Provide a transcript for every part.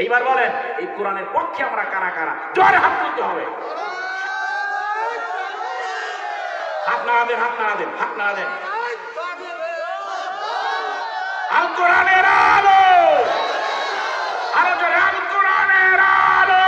এইবার বলেন, এই কোরআনের পক্ষে আমরা কারা কারা? জোরে হাত তুলতে হবে। হাত নাড়া দেন, হাত নাড়া দেন, হাত নাড়া দেন। আল কোরআনের আলো! আরও জোরে আল কোরআনের আলো!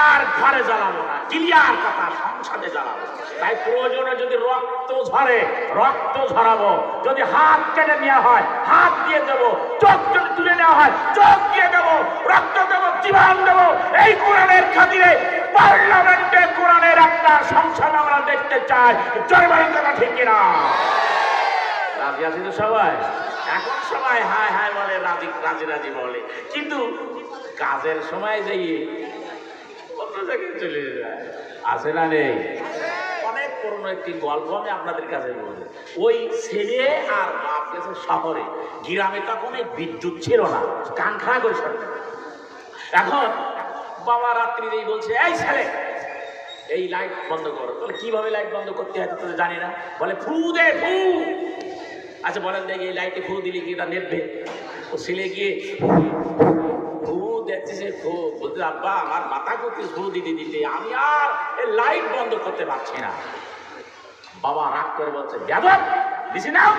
আর ঘরে জ্বালাবো না ক্লিয়ার কথা সংসদে জ্বালাবো। তাই প্রয়োজনে যদি রক্ত ঝরে, রক্ত ঝরাবো। যদি হাত কেটে নেওয়া হয়, হাত দিয়ে দেবো। চোখ যদি তুলে নেওয়া হয়, চোখ দিয়ে দেবো। রক্ত দেবো, জীবন দেবো। এই কোরআনের খাতিরে পার্লামেন্টে কোরআনের একটা সংসদ আমরা দেখতে চাই। জনগণের কথা ঠিক কিনা? রাজি আছি তো সবাই? এখন সবাই হায় হায় বলে, রাজি রাজি রাজি বলে। কিন্তু কাজের সময় যাইয়ে অন্য জায়গায় চলে যায়। আছে না নেই? অনেক একটি গল্প আমি আপনাদের কাছে বলব। ওই ছেলে আর বাপ গেছে শহরে। গ্রামে তখন এই বিদ্যুৎ ছিল না, কান করে। এখন বাবা রাত্রি এই বলছে, এই ছেলে, এই লাইট বন্ধ করো। বলে, কীভাবে লাইট বন্ধ করতে হয় তো জানি না। বলে, ফু দে, ফু। আচ্ছা বলেন দেখি, এই লাইটে ফু দিলে কি এটা নেবে? ও ছেলে গিয়ে, ফু দেখতেছে ফু? বলতে আব্বা, আমার মাথা করতে ফু দিতে দিতে। আমি আর এই লাইট বন্ধ করতে পারছি না। বাবা রাগ করে বলছে দিছি নাও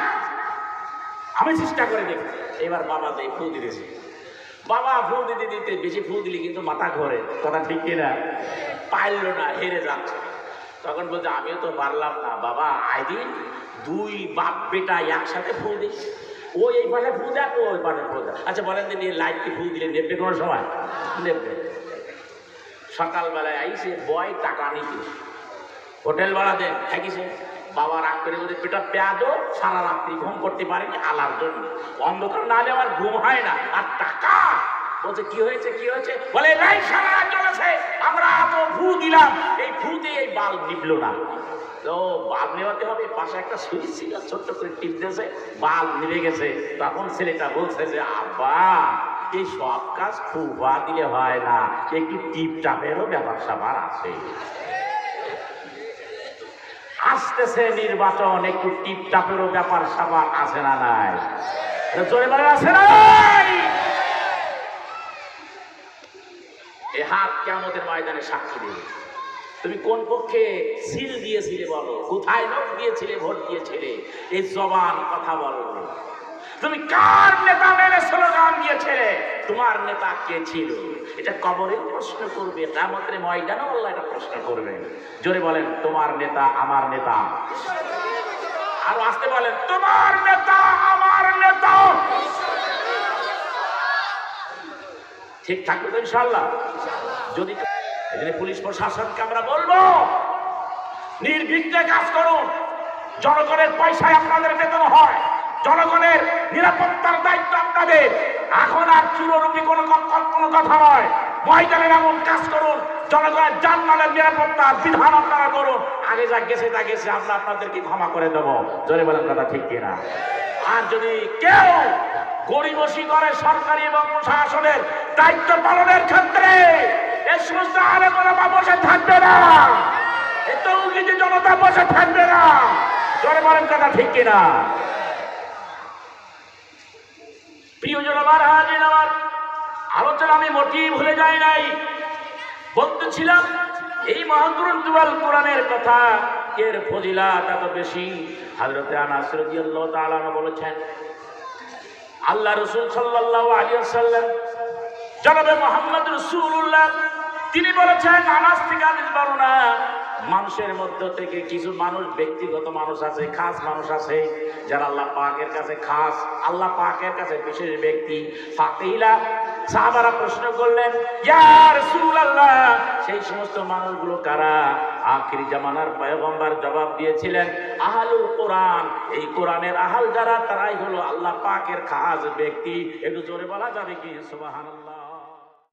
আমি চেষ্টা করে দেখি, এবার বাবা দেয় ফু দিতেছে। বাবা ফু দিতে দিতে বেশি ফু দিলে কিন্তু মাথা ঘরে, কথা ঠিক কিনা? পারল না, হেরে যাচ্ছে। তখন বলছে, আমিও তো পারলাম না, বাবা আইদিন দুই বাপ বেটা একসাথে ফু দিই। ও এই পাশে ফু দেখ, ও ওই পাশে ফু দেখ। আচ্ছা বলেন দিন এই লাইটকে ফু দিলে নেবে কোনো সময়? নেবে। সকালবেলায় আইসে বয় টাকা নিতে। হোটেল ভাড়া দেন থাকিছে। বাবা রাগ করে বলছে পেটা পেঁয়াজও সারা রাত্রি ঘুম করতে পারেনি আলার জন্য। অন্ধকার নাহলে আমার ঘুম হয় না। আর টাকা? বলছে, কি হয়েছে কি হয়েছে? বলে, নাই, সারা চলেছে। আমরা এত ফু দিলাম। এই ফুতে এই বাল্ব নিবলো না। তো বাল্ব নেওয়াতে হবে। পাশে একটা সুইচ ছিল, ছোট্ট করে টিপ দিয়েছে। বাল্ব নিভে গেছে। তখন ছেলেটা বলছে যে, আব্বা, এই সব কাজ ফুবা দিলে হয় না। একটু টিপ টাপেরও ব্যাপার স্যাপার আছে। আসতেছে নির্বাচন, একটু টিপটাপেরও ব্যাপার সাবার আছে না নাই? জোরে বলে আছে না নাই? এ হাত কেমতের ময়দানে সাক্ষী দেবে তুমি কোন পক্ষে সিল দিয়েছিলে বলো? কোথায় লোক দিয়েছিলে, ভোট দিয়েছিলে? এই জবান কথা বলো। তুমি কার নেতা মেনে স্লোগান দিয়েছিলে? তোমার নেতা কে ছিল? এটা কবরে প্রশ্ন করবে কামতের ময়দানে আল্লাহ এটা প্রশ্ন করবে। জোরে বলেন, তোমার নেতা আমার নেতা। আরও আসতে বলেন, তোমার নেতা আমার নেতা। ঠিক থাকবে তো ইনশাল্লাহ যদি পুলিশ প্রশাসনকে আমরা বলব, নির্বিঘ্নে কাজ করুন। জনগণের পয়সায় আপনাদের বেতন হয়। জনগণের নিরাপত্তার দায়িত্ব আপনাদের। এখন আর চুরোরূপী কোনো কোনো কথা নয়। ময়দানের এমন কাজ করুন। জনগণের জানমালের নিরাপত্তার বিধান আপনারা করুন। আগে যা গেছে তা গেছে, আমরা আপনাদেরকে ক্ষমা করে দেবো। জোরে বলেন কথা ঠিক কিনা? আর যদি কেউ গরিবসি করে সরকারি এবং প্রশাসনের দায়িত্ব পালনের ক্ষেত্রে, এই সমস্ত আলেমরা বসে থাকবে না। এত কিছু জনতা বসে থাকবে না। জোরে বলেন কথা ঠিক কিনা প্রিয়জন আমার হাজির আমার আলোচনা আমি মোটেই ভুলে যাই নাই। বলতেছিলাম এই মহাগ্রন্থুয়াল কোরআনের কথা। এর ফজিলাত এত বেশি। হাজরতে আনাস রাদিয়াল্লাহু তাআলা বলেছেন, আল্লাহ রসুল সাল্লাল্লাহু আলাইহি ওয়াসাল্লাম, জনাবে মোহাম্মদ রসুল্লাহ তিনি বলেছেন, আনাস থেকে হাদিস বর্ণনা মানুষের মধ্য থেকে কিছু মানুষ, ব্যক্তিগত মানুষ আছে, খাস মানুষ আছে, যারা আল্লাহ পাকের কাছে খাস, আল্লাহ পাকের কাছে বিশেষ ব্যক্তি। ফাকিলা সাহাবারা প্রশ্ন করলেন, ইয়া রাসূলুল্লাহ, সেই সমস্ত মানুষগুলো কারা? আখিরি জামানার পয়গম্বার জবাব দিয়েছিলেন, আহালুল কোরআন। এই কোরআনের আহাল যারা, তারাই হলো আল্লাহ পাকের খাস ব্যক্তি। একটু জোরে বলা যাবে কি? সুবহানাল্লাহ।